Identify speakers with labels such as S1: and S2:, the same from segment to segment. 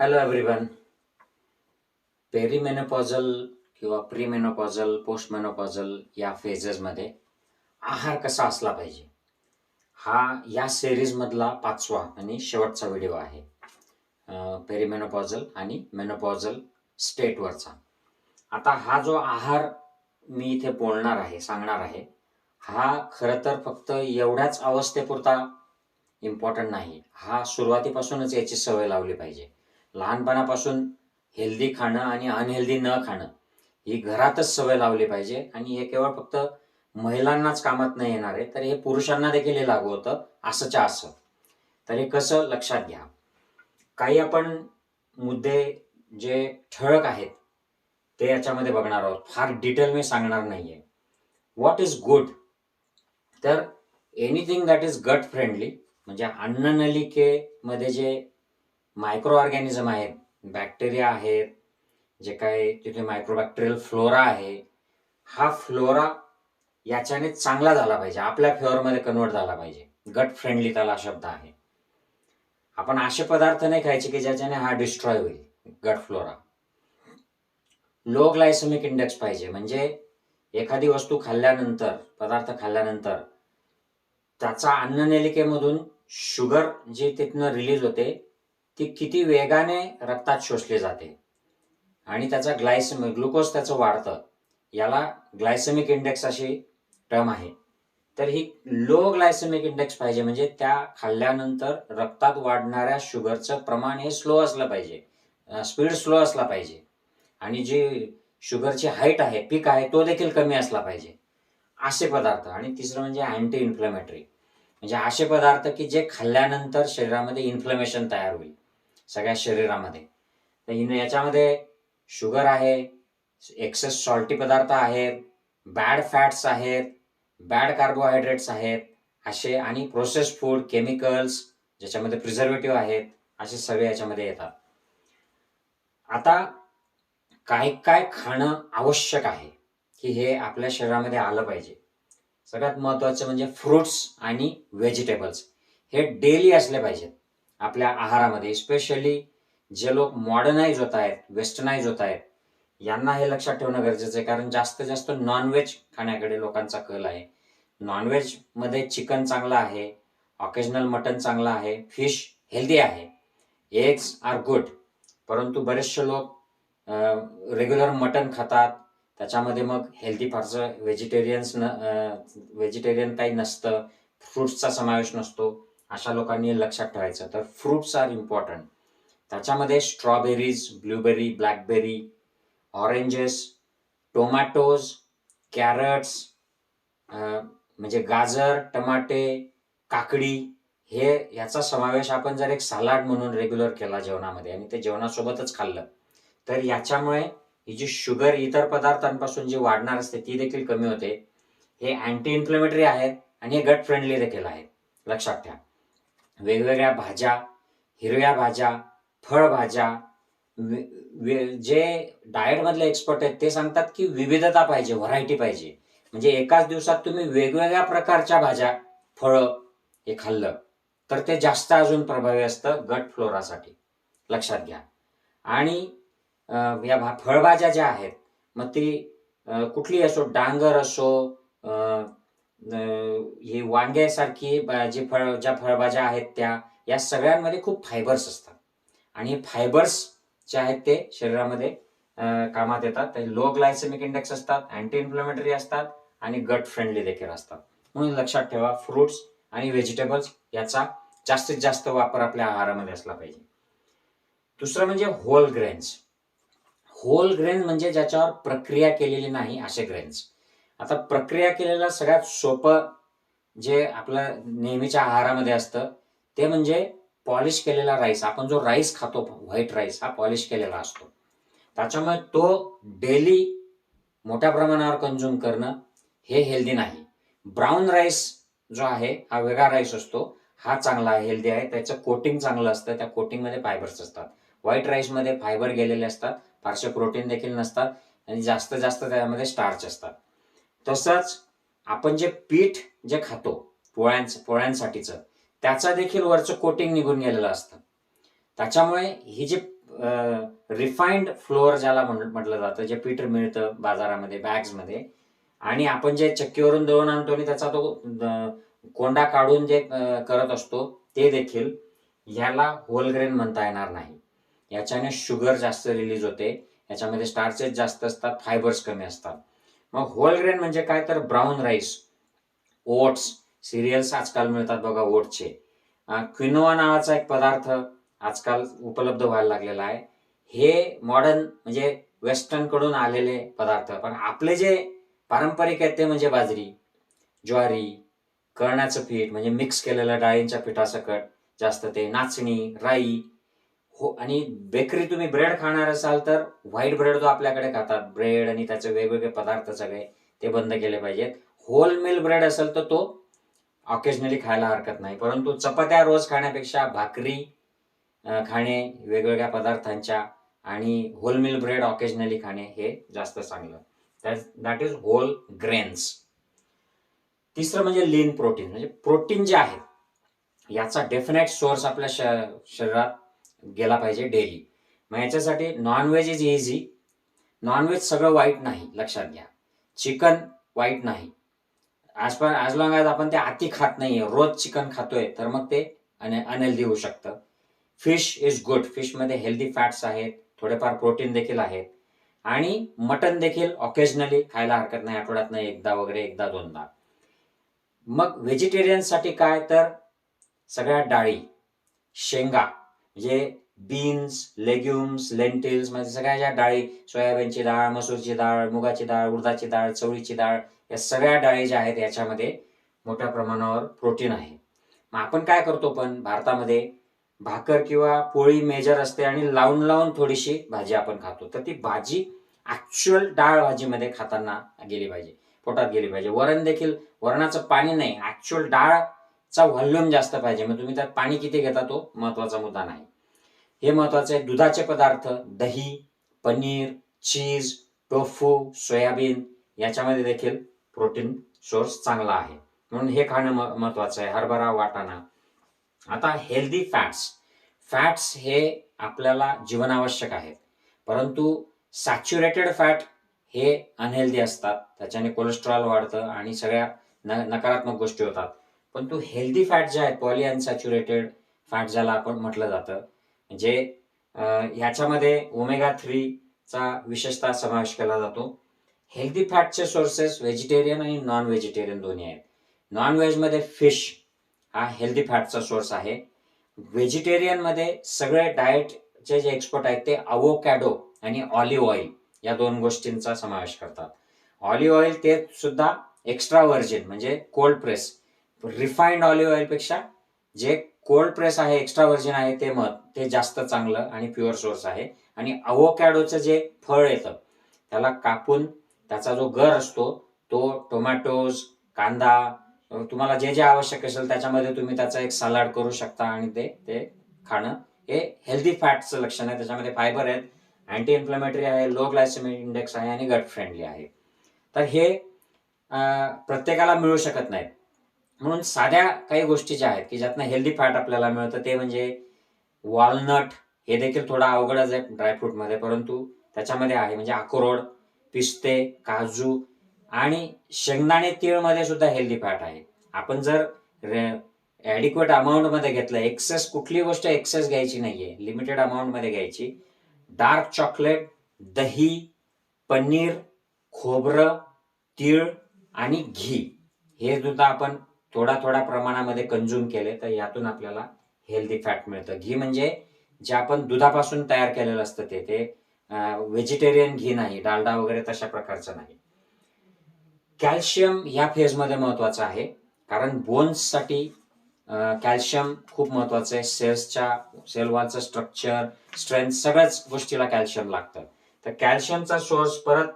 S1: Hello everyone पेरीमेनोपॉझल किंवा प्रीमेनोपॉझल पोस्टमेनोपॉझल या फेजेसमध्ये आहार कसा असला पाहिजे? हा या सिरीजमधला पाचवा आणि शेवटचा व्हिडिओ आहे. पेरीमेनोपॉझल आणि मेनोपॉझल स्टेटवरचा आता हा जो आहार मी इथे बोलणार आहे सांगणार आहे हा खरं तर फक्त एवढ्याच अवस्थेपुरता इम्पॉर्टंट नाही. हा सुरुवातीपासूनच याची सवय लावली पाहिजे. लहानपणापासून हेल्दी खाणं आणि अनहेल्दी न खाणं ही घरातच सवय लावली पाहिजे. आणि हे केवळ फक्त महिलांनाच कामात नाही येणार आहे तर हे पुरुषांना देखील हे लागू होतं असंच्या असं. तर हे कसं लक्षात घ्या. काही आपण मुद्दे जे ठळक आहेत ते याच्यामध्ये बघणार आहोत. फार डिटेल मी सांगणार नाही आहे व्हॉट इज गुड तर anything that is gut friendly म्हणजे अन्ननलिकेमध्ये जे मायक्रो ऑर्गॅनिझम आहेत बॅक्टेरिया आहेत जे काय तिथे मायक्रोबॅक्टेरियल फ्लोरा आहे हा फ्लोरा याच्याने चांगला झाला पाहिजे. आपल्या फेवरमध्ये कन्वर्ट झाला पाहिजे. गट फ्रेंडली त्याला शब्द आहे. आपण असे पदार्थ नाही खायचे की ज्याच्याने हा डिस्ट्रॉय होईल. गट फ्लोरा लो ग्लायसेमिक इंडेक्स पाहिजे. म्हणजे एखादी वस्तू खाल्ल्यानंतर पदार्थ खाल्ल्यानंतर त्याचा अन्ननलिकेमधून शुगर जी तिथनं रिलीज होते ती किती वेगाने रक्तात शोषली जाते. आणि त्याचा ग्लायसेमिक ग्लुकोज त्याचं वाढतं. याला ग्लायसेमिक इंडेक्स अशी टर्म आहे. तर ही लो ग्लायसेमिक इंडेक्स पाहिजे म्हणजे त्या खाल्ल्यानंतर रक्तात वाढणाऱ्या शुगरचं प्रमाण हे स्लो असलं पाहिजे. स्पीड स्लो असला पाहिजे. आणि जी शुगरची हाईट आहे पीक आहे तो देखील कमी असला पाहिजे. असे पदार्थ. आणि तिसरं म्हणजे अँटी इन्फ्लेमेटरी म्हणजे असे पदार्थ की जे खाल्ल्यानंतर शरीरामध्ये इन्फ्लमेशन तयार होईल. सगळ्या शरीरामध्ये. तर याच्यामध्ये शुगर आहे एक्सेस सॉल्टी पदार्थ आहेत बॅड फॅट्स आहेत बॅड कार्बोहायड्रेट्स आहेत असे आणि प्रोसेस फूड केमिकल्स ज्याच्यामध्ये प्रिझर्वेटिव्ह आहेत असे सगळे याच्यामध्ये येतात. आता काय काय खाणं आवश्यक आहे की हे आपल्या शरीरामध्ये आलं पाहिजे? सगळ्यात महत्त्वाचं म्हणजे फ्रुट्स आणि व्हेजिटेबल्स हे डेली असले पाहिजेत. आपल्या आहारामध्ये स्पेशली जे लोक मॉडर्नाइज होत आहेत वेस्टर्नाइज होत आहेत यांना हे लक्षात ठेवणं गरजेचं आहे. कारण जास्तीत जास्त नॉनव्हेज खाण्याकडे लोकांचा कल आहे. नॉनव्हेजमध्ये चिकन चांगलं आहे ऑकेजनल मटन चांगलं आहे फिश हेल्दी आहे. एग्स आर गुड परंतु बरेचसे लोक रेग्युलर मटन खातात. त्याच्यामध्ये मग हेल्दी फारसं व्हेजिटेरियन्स न व्हेजिटेरियन काही नसतं. फ्रुट्सचा समावेश नसतो. अशा लोकांनी लक्षात ठेवायचं. तर फ्रुट्स आर इम्पॉर्टंट त्याच्यामध्ये strawberries blueberry blackberry oranges tomatoes carrots म्हणजे गाजर टमाटे काकडी हे याचा समावेश आपण जर एक सलाड म्हणून रेग्युलर केला जेवणामध्ये आणि ते जेवणासोबतच खाल्लं तर याच्यामुळे ही जी शुगर इतर पदार्थांपासून जी वाढणार असते ती देखील कमी होते. हे अँटी इन्फ्लेमेटरी आहेत आणि हे गट फ्रेंडली देखील आहे लक्षात ठेवा. वेगवेगळ्या भाज्या हिरव्या भाज्या फळभाज्या वे- वे- जे डाएटमधले एक्सपर्ट आहेत ते सांगतात की विविधता पाहिजे व्हरायटी पाहिजे. म्हणजे एकाच दिवसात तुम्ही वेगवेगळ्या प्रकारच्या भाज्या फळं हे खाल्लं तर ते जास्त अजून प्रभावी असतं गट फ्लोरासाठी लक्षात घ्या. आणि या भा- फळभाज्या ज्या आहेत मग ती कुठली असो डांगर असो ही वांग्यासारखी जे फळ ज्या फळभाज्या आहेत त्या या सगळ्यांमध्ये खूप फायबर्स असतात. आणि हे फायबर्स जे आहेत ते शरीरामध्ये कामात येतात. ते लो ग्लायसेमिक इंडेक्स असतात अँटी इन्फ्लेमेटरी असतात आणि गट फ्रेंडली देखील असतात. म्हणून लक्षात ठेवा फ्रुट्स आणि व्हेजिटेबल्स याचा जास्तीत जास्त वापर आपल्या आहारामध्ये असला पाहिजे. दुसरं म्हणजे होल ग्रेन्स होल ग्रेन म्हणजे ज्याच्यावर प्रक्रिया केलेली नाही असे ग्रेन्स आता प्रक्रिया केलेलं सगळ्यात सोपं जे आपलं नेहमीच्या आहारामध्ये असतं ते म्हणजे पॉलिश केलेला राईस. आपण जो राईस खातो व्हाईट राईस हा पॉलिश केलेला असतो. त्याच्यामुळे तो डेली मोठ्या प्रमाणावर कंझ्युम करणं हे हेल्दी नाही. ब्राऊन राईस जो आहे हा वेगळा राईस असतो. हा चांगला आहे हेल्दी आहे. त्याचं कोटिंग चांगलं असतं. त्या कोटिंगमध्ये फायबर्स असतात. व्हाईट राईसमध्ये फायबर गेलेले असतात. फारसे प्रोटीन देखील नसतात. आणि जास्त जास्त त्यामध्ये स्टार्च असतात. तसंच आपण जे पीठ जे खातो पोळ्यांचं पोळ्यांसाठीचं त्याचा देखील वरचं कोटिंग निघून गेलेलं असतं. त्याच्यामुळे ही जी रिफाईंड फ्लोअर ज्याला म्हटलं जातं जे पीठ मिळतं बाजारामध्ये बॅग्समध्ये आणि आपण जे चक्कीवरून दळून आणतो आणि त्याचा तो कोंडा काढून जे करत असतो ते देखील ह्याला होल ग्रेन म्हणता येणार नाही. याच्याने शुगर जास्त रिलीज होते याच्यामध्ये स्टार्चेस जास्त असतात फायबर्स कमी असतात. मग होल ग्रेन म्हणजे काय तर ब्राऊन राईस ओट्स सिरियल्स आजकाल मिळतात बघा ओटचे क्विनोवा नावाचा एक पदार्थ आजकाल उपलब्ध व्हायला लागलेला आहे. हे मॉडर्न म्हणजे वेस्टर्नकडून आलेले पदार्थ. पण आपले जे पारंपरिक आहेत ते म्हणजे बाजरी ज्वारी कळण्याचं पीठ म्हणजे मिक्स केलेलं डाळींच्या पिठासकट जास्त ते नाचणी राई हो आणि बेकरी तुम्ही ब्रेड खाणार असाल तर व्हाईट ब्रेड जो आपल्याकडे खातात ब्रेड आणि त्याचे वेगवेगळे पदार्थ सगळे ते बंद केले पाहिजेत. होल मिल ब्रेड असेल तर तो ऑकेजनली खायला हरकत नाही परंतु चपात्या रोज खाण्यापेक्षा भाकरी खाणे वेगवेगळ्या पदार्थांच्या आणि होल मिल ब्रेड ऑकेजनली खाणे हे जास्त चांगलं. दॅट इज होल ग्रेन्स तिसरं म्हणजे लीन प्रोटीन म्हणजे प्रोटीन जे आहे याचा डेफिनेट सोर्स आपल्या श- शरीरात गेला पाहिजे डेली. मग याच्यासाठी नॉनव्हेज इज इझी नॉनव्हेज सगळं वाईट नाही लक्षात घ्या. चिकन वाईट नाही. As per as long as आपण ते अति खात नाहीये रोज चिकन खातोय तर मग ते अनहेल्दी होऊ शकतं. फिश इज गुड फिशमध्ये हेल्दी फॅट्स आहेत थोडेफार प्रोटीन देखील आहेत. आणि मटन देखील ऑकेजनली खायला हरकत नाही आठवड्यातनं एकदा वगैरे एकदा दोनदा. मग व्हेजिटेरियनसाठी काय? तर सगळ्या डाळी शेंगा. म्हणजे बीन्स लेग्युम्स लेंटिल्स म्हणजे सगळ्या ज्या डाळी सोयाबीनची डाळ मसूरची डाळ मुगाची डाळ उडदाची डाळ चवळीची डाळ या सगळ्या डाळी ज्या आहेत याच्यामध्ये मोठ्या प्रमाणावर प्रोटीन आहे. मग आपण काय करतो पण भारतामध्ये भाकर किंवा पोळी मेजर असते आणि लावून लावून थोडीशी भाजी आपण खातो. तर ती भाजी ऍक्च्युअल डाळ भाजीमध्ये खाताना गेली पाहिजे पोटात गेली पाहिजे. वरण देखील वरणाचं पाणी नाही ऍक्च्युअल डाळ चा व्हॉल्यूम जास्त पाहिजे. मग तुम्ही त्यात पाणी किती घेता तो महत्त्वाचा मुद्दा नाही. हे महत्त्वाचे आहे. दुधाचे पदार्थ दही पनीर चीज टोफू सोयाबीन याच्यामध्ये देखील प्रोटीन सोर्स चांगला आहे. म्हणून हे खाणं महत्वाचं आहे. हरभरा वाटाणा. आता हेल्दी फॅट्स. फॅट्स हे आपल्याला जीवनावश्यक आहेत. परंतु सॅच्युरेटेड फॅट हे अनहेल्दी असतात. त्याच्याने कोलेस्ट्रॉल वाढतं आणि सगळ्या न नकारात्मक गोष्टी होतात. पण तो हेल्दी फॅट जे आहेत पॉली अनसॅच्युरेटेड फॅट ज्याला आपण म्हटलं जातं म्हणजे ह्याच्यामध्ये ओमेगा थ्रीचा विशेषतः समावेश केला जातो. हेल्दी फॅटचे सोर्सेस व्हेजिटेरियन आणि नॉन व्हेजिटेरियन दोन्ही आहेत. नॉन व्हेजमध्ये फिश हा हेल्दी फॅटचा सोर्स आहे. व्हेजिटेरियनमध्ये सगळे डाएटचे जे एक्सपर्ट आहेत ते अवोकॅडो आणि ऑलिव्ह ऑइल या दोन गोष्टींचा समावेश करतात. ऑलिव्ह ऑइल ते सुद्धा एक्स्ट्रा व्हर्जिन म्हणजे कोल्ड प्रेस रिफाईंड ऑलिव्ह ऑइलपेक्षा जे कोल्ड प्रेस आहे एक्स्ट्रा व्हर्जिन आहे ते मत ते जास्त चांगलं आणि प्युअर सोर्स आहे. आणि अवोकॅडोचं जे फळ येतं त्याला कापून त्याचा जो गर असतो तो टोमॅटोज कांदा तुम्हाला जे जे आवश्यक असेल त्याच्यामध्ये तुम्ही त्याचा एक सलाड करू शकता आणि ते ते खाणं हे हेल्दी फॅटचं लक्षण आहे. त्याच्यामध्ये फायबर आहेत अँटी इन्फ्लेमेटरी आहे लो ग्लायसेमिक इंडेक्स आहे आणि गट फ्रेंडली आहे. तर हे प्रत्येकाला मिळू शकत नाहीत. म्हणून साध्या काही गोष्टी ज्या आहेत की ज्यातनं हेल्दी फॅट आपल्याला मिळतं ते म्हणजे वॉलनट हे देखील थोडा अवघडच आहे ड्रायफ्रूटमध्ये परंतु त्याच्यामध्ये आहे. म्हणजे अक्रोड पिस्ते काजू आणि शेंगदाणे तीळमध्ये सुद्धा हेल्दी फॅट आहे. आपण जर ॲडिक्वेट अमाऊंटमध्ये घेतलं एक्सेस कुठली गोष्ट एक्सेस घ्यायची नाहीये लिमिटेड अमाऊंटमध्ये घ्यायची डार्क चॉकलेट दही पनीर खोबरं तीळ आणि घी हे सुद्धा आपण थोडा थोडा प्रमाणामध्ये कंझ्युम केले तर यातून आपल्याला हेल्दी फॅट मिळतं. घी म्हणजे जे आपण दुधापासून तयार केलेलं असतं ते ते व्हेजिटेरियन घी नाही डालडा वगैरे तशा प्रकारचं नाही. कॅल्शियम ह्या फेजमध्ये महत्वाचं आहे कारण बोन्ससाठी कॅल्शियम खूप महत्वाचं आहे. सेल्सच्या सेलवालचं स्ट्रक्चर स्ट्रेंथ सगळ्याच गोष्टीला कॅल्शियम लागतं. तर कॅल्शियमचा सोर्स परत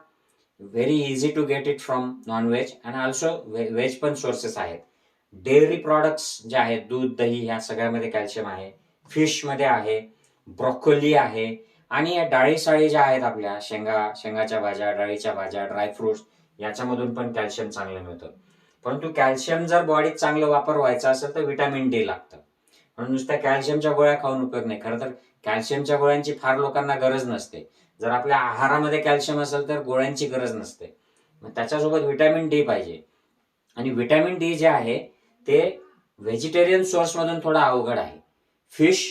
S1: very easy to get it from non veg and also veg पण सोर्सेस आहेत. डेअरी प्रॉडक्ट्स जे आहेत दूध दही ह्या सगळ्यामध्ये कॅल्शियम आहे फिशमध्ये आहे ब्रॉकोली आहे आणि या डाळी साळी ज्या आहेत आपल्या शेंगा शेंगाच्या भाज्या डाळीच्या भाज्या ड्रायफ्रुट्स याच्यामधून पण कॅल्शियम चांगलं मिळतं. परंतु कॅल्शियम जर बॉडीत चांगलं वापर व्हायचा असेल तर व्हिटॅमिन डी लागतं. म्हणून नुसत्या कॅल्शियमच्या गोळ्या खाऊन उपयोग नाही. खरं तर कॅल्शियमच्या गोळ्यांची फार लोकांना गरज नसते. जर आपल्या आहारामध्ये कॅल्शियम असेल तर गोळ्यांची गरज नसते. मग त्याच्यासोबत व्हिटॅमिन डी पाहिजे. आणि व्हिटॅमिन डी जे आहे ते व्हेजिटेरियन सोर्समधून थोडं अवघड आहे. फिश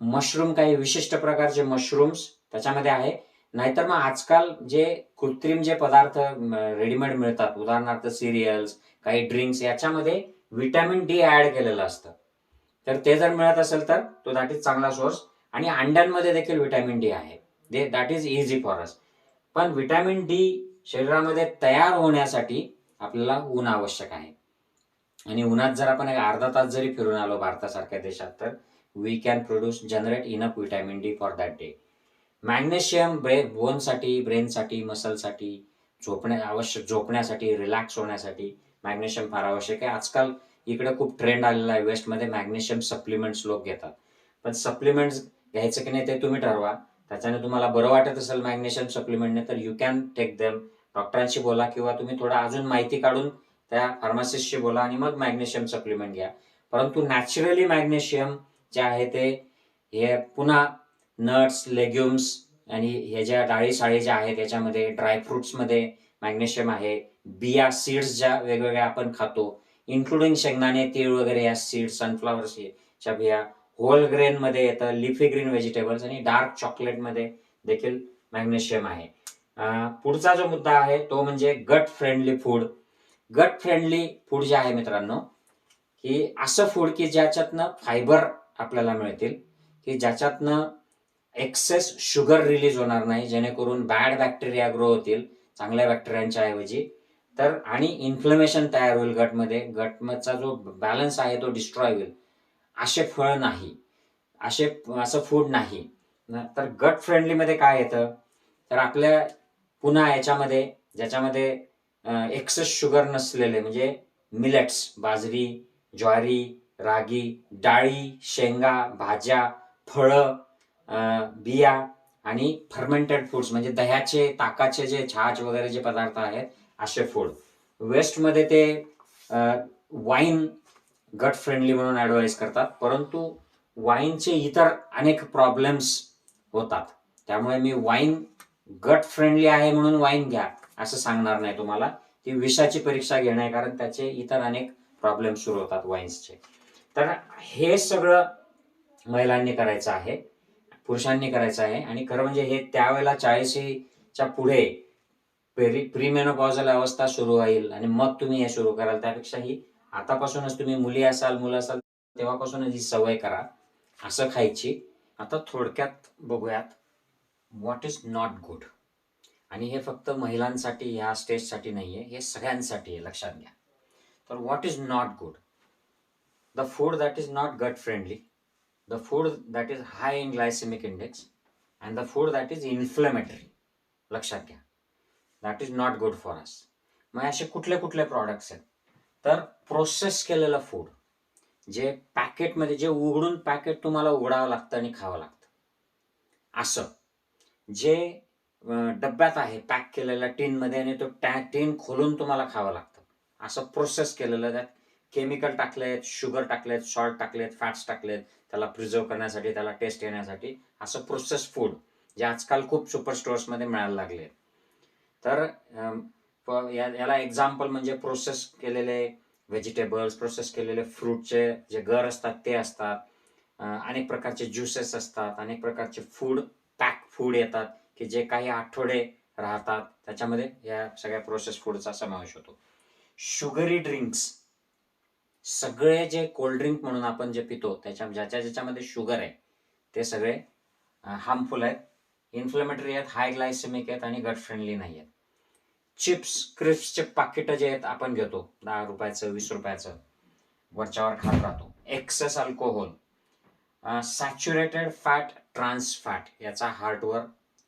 S1: मशरूम काही विशिष्ट प्रकारचे मशरूम्स त्याच्यामध्ये आहे. नाहीतर मग आजकाल जे कृत्रिम जे पदार्थ रेडीमेड मिळतात उदाहरणार्थ सिरियल्स काही ड्रिंक्स याच्यामध्ये व्हिटॅमिन डी ऍड केलेलं असतं. तर ते जर मिळत असेल तर तो दॅट इज चांगला सोर्स आणि अंड्यांमध्ये देखील व्हिटॅमिन डी आहे. They that is easy for us पण व्हिटॅमिन डी शरीरामध्ये तयार होण्यासाठी आपल्याला ऊन आवश्यक आहे. आणि उन्हात जर आपण एक अर्धा तास जरी फिरून आलो भारतासारख्या देशात तर we can produce generate enough vitamin D for that day magnesium ब्रे बोनसाठी ब्रेनसाठी मसलसाठी झोपण्या आवश्यक झोपण्यासाठी रिलॅक्स होण्यासाठी मॅग्नेशियम फार आवश्यक आहे. आजकाल इकडे खूप ट्रेंड आलेला आहे. वेस्टमध्ये मॅग्नेशियम सप्लिमेंट्स लोक घेतात. पण सप्लिमेंट्स घ्यायचं की नाही ते तुम्ही ठरवा. त्याच्याने तुम्हाला बरं वाटत असेल मॅग्नेशियम सप्लिमेंटने तर यू कॅन टेक देम डॉक्टरांशी बोला किंवा तुम्ही थोडा अजून माहिती काढून त्या फार्मासिस्टशी बोला आणि मग मॅग्नेशियम सप्लिमेंट घ्या. परंतु नॅचरली मॅग्नेशियम जे आहे ते हे पुन्हा नट्स लेग्युम्स आणि हे ज्या डाळी साळी ज्या आहेत याच्यामध्ये ड्रायफ्रुट्समध्ये मॅग्नेशियम आहे. बिया सीड्स ज्या वेगवेगळ्या आपण खातो इन्क्लुडिंग शेंगदाणे तीळ वगैरे या सीड्स सनफ्लावरच्या बिया होल ग्रेनमध्ये येतं लिफी ग्रीन व्हेजिटेबल्स आणि डार्क चॉकलेटमध्ये देखील मॅग्नेशियम आहे. पुढचा जो मुद्दा आहे तो म्हणजे gut friendly food gut friendly food जे आहे मित्रांनो की असं फूड की ज्याच्यातनं फायबर आपल्याला मिळतील की ज्याच्यातनं एक्सेस शुगर रिलीज होणार नाही जेणेकरून बॅड बॅक्टेरिया ग्रो होतील चांगल्या बॅक्टेरियांच्या ऐवजी. तर आणि इन्फ्लमेशन तयार होईल गटमध्ये गटमधचा जो बॅलन्स आहे तो डिस्ट्रॉय होईल. असे फळ नाही. असे असं फूड नाही. तर गट फ्रेंडलीमध्ये काय येतं? तर आपल्या पुन्हा याच्यामध्ये ज्याच्यामध्ये एक्सेस शुगर नसलेले म्हणजे मिलेट्स बाजरी ज्वारी रागी डाळी शेंगा भाज्या फळं बिया आणि फर्मेंटेड फूड्स म्हणजे दह्याचे ताकाचे जे छाछ वगैरे जे पदार्थ आहेत असे फूड वेस्टमध्ये ते वाईन गट फ्रेंडली म्हणून ॲडवाईज करतात परंतु वाईनचे इतर अनेक प्रॉब्लेम्स होतात. त्यामुळे मी वाईन गट फ्रेंडली आहे म्हणून वाईन घ्या. असं सांगणार नाही तुम्हाला. ती विषाची परीक्षा घेणं आहे कारण त्याचे इतर अनेक प्रॉब्लेम सुरू होतात वाईन्सचे. तर हे सगळं महिलांनी करायचं आहे पुरुषांनी करायचं आहे आणि खरं म्हणजे हे त्यावेळेला चाळीसीच्या पुढे प्री प्रीमेनोपॉझल अवस्था सुरू होईल आणि मग तुम्ही हे सुरू कराल. त्यापेक्षा ही आतापासूनच तुम्ही मुली असाल मुलं असाल तेव्हापासूनच ही सवय करा. असं खायची. आता थोडक्यात बघूयात व्हॉट इज नॉट गुड आणि हे फक्त महिलांसाठी ह्या स्टेजसाठी नाही आहे हे सगळ्यांसाठी आहे लक्षात घ्या. तर what is not good the food that is not gut friendly the food that is high in glycemic index and the food that is inflammatory लक्षात घ्या. That is not good for us मग असे कुठले कुठले products आहेत? तर process केलेलं food जे पॅकेटमध्ये जे उघडून पॅकेट तुम्हाला उघडावं लागतं आणि खावं लागतं. असं. जे डब्यात आहे पॅक केलेल्या टीनमध्ये आणि तो टॅ टीन खोलून तुम्हाला खावं लागतं. असं प्रोसेस केलेलं त्यात. केमिकल टाकलेत शुगर टाकलेत सॉल्ट टाकलेत फॅट्स टाकलेत. त्याला प्रिझर्व करण्यासाठी त्याला टेस्ट येण्यासाठी असं प्रोसेस फूड जे आजकाल खूप सुपर स्टोअर्समध्ये मिळायला लागले. तर याला एक्झाम्पल म्हणजे प्रोसेस केलेले व्हेजिटेबल्स प्रोसेस केलेले फ्रूटचे जे गर असतात ते असतात. अनेक प्रकारचे ज्युसेस असतात अनेक प्रकारचे फूड पॅक फूड येतात. की जे काही आठवडे राहतात त्याच्यामध्ये या सगळ्या प्रोसेस फूडचा समावेश होतो. शुगरी ड्रिंक्स सगळे जे कोल्ड ड्रिंक म्हणून आपण जे पितो त्याच्या ज्याच्या ज्याच्यामध्ये शुगर आहे ते सगळे हार्मफुल आहेत. इन्फ्लेमेटरी आहेत हाय ग्लायसेमिक आहेत आणि गट फ्रेंडली नाही आहेत. चिप्स क्रिप्सचे पाकिटं जे आहेत आपण घेतो दहा रुपयाचं वीस रुपयाचं वरच्यावर खात राहतो. Excess alcohol saturated fat trans fat याचा हार्टवर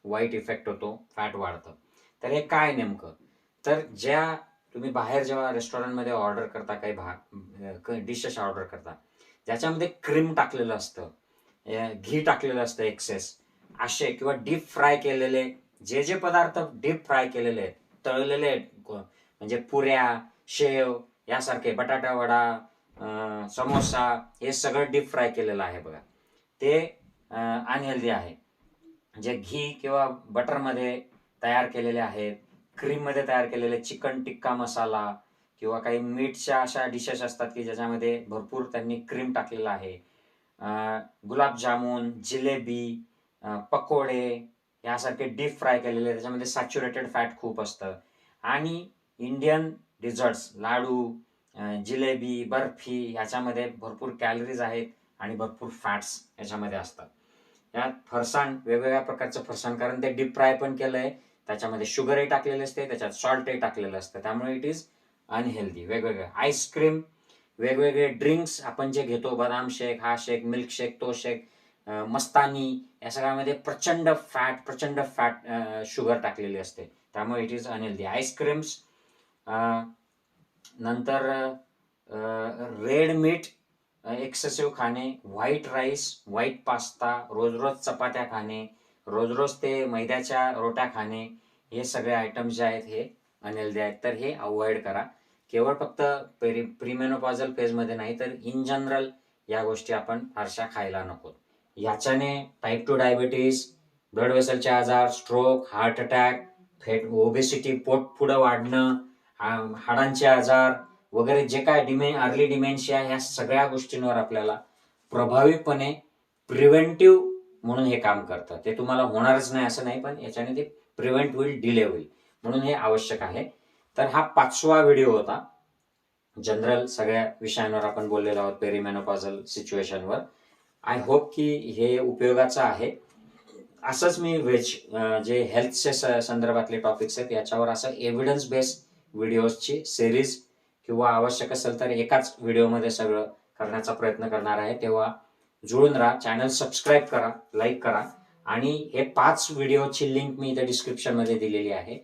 S1: वाईट इफेक्ट होतो फॅट वाढतं. तर हे काय नेमकं? तर ज्या तुम्ही बाहेर जेव्हा रेस्टॉरंटमध्ये ऑर्डर करता काही भाग डिशेस ऑर्डर करता ज्याच्यामध्ये क्रीम टाकलेलं असतं घी टाकलेलं असतं एक्सेस असे किंवा डीप फ्राय केलेले जे जे पदार्थ डीप फ्राय केलेले आहेत तळलेले आहेत म्हणजे पुऱ्या शेव यासारखे बटाटा वडा समोसा हे सगळं डीप फ्राय केलेलं आहे बघा. ते अनहेल्दी आहे. जे घी किंवा बटरमध्ये तयार केलेले आहेत क्रीममध्ये तयार केलेले चिकन टिक्का मसाला किंवा काही मीठच्या अशा डिशेस असतात की ज्याच्यामध्ये भरपूर त्यांनी क्रीम टाकलेलं आहे. गुलाबजामुन जिलेबी पकोडे यासारखे डीप फ्राय केलेले त्याच्यामध्ये सॅच्युरेटेड फॅट खूप असतं. आणि इंडियन डिझर्ट्स लाडू जिलेबी बर्फी ह्याच्यामध्ये भरपूर कॅलरीज आहेत आणि भरपूर फॅट्स याच्यामध्ये असतात. यात फरसाण वेगवेगळ्या प्रकारचं फरसाण कारण ते डीप फ्राय पण आहे त्याच्यामध्ये शुगरही टाकलेलं असते त्याच्यात सॉल्टही टाकलेलं असतं. त्यामुळे इट इज अनहेल्दी वेगवेगळे. आईस्क्रीम वेगवेगळे ड्रिंक्स आपण जे घेतो बदाम शेक हा शेक मिल्क शेक तो शेक मस्तानी या सगळ्यामध्ये प्रचंड फॅट प्रचंड फॅट शुगर टाकलेली असते. त्यामुळे it is unhealthy ice creams नंतर रेड मीठ एक्सेसिव्ह खाणे व्हाईट राईस व्हाईट पास्ता रोज रोज चपात्या खाणे रोज रोज ते मैद्याच्या रोट्या खाणे हे सगळे आयटम्स जे आहेत हे अनहेल्दी आहेत. तर हे अवॉइड करा. केवळ फक्त पेरी प्रिमेनोपॉझल फेजमध्ये नाही तर इन जनरल या गोष्टी आपण फारशा खायला नको. याच्याने टाईप टू डायबिटीस ब्लड वेसलचे आजार stroke heart attack fat obesity पोट पुढं वाढणं हाडांचे आजार वगैरे जे काय डिमे अर्ली डिमेन्शिया ह्या सगळ्या गोष्टींवर आपल्याला प्रभावीपणे प्रिव्हेंटिव्ह म्हणून हे काम करतं ते तुम्हाला होणारच नाही असं नाही पण याच्याने ते प्रिव्हेंट होईल डिले होईल म्हणून हे आवश्यक आहे. तर हा पाचवा व्हिडिओ होता. जनरल सगळ्या विषयांवर आपण बोललेलो आहोत पेरिमेनोपॉझल सिच्युएशनवर आय होप की हे उपयोगाचं आहे. असंच मी व्हेज जे हेल्थचे संदर्भातले टॉपिक्स आहेत याच्यावर असं एव्हिडन्स बेस्ड व्हिडिओजची सिरीज किंवा आवश्यक असेल तर एकाच व्हिडिओमध्ये सगळं करण्याचा प्रयत्न करणार आहे. तेव्हा जुळून राहा. चॅनल सबस्क्राईब करा लाईक करा. आणि हे पाच व्हिडिओची लिंक मी इथे डिस्क्रिप्शनमध्ये दिलेली आहे.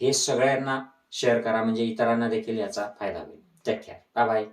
S1: हे सगळ्यांना शेअर करा. म्हणजे इतरांना देखील याचा फायदा होईल. Take care bye bye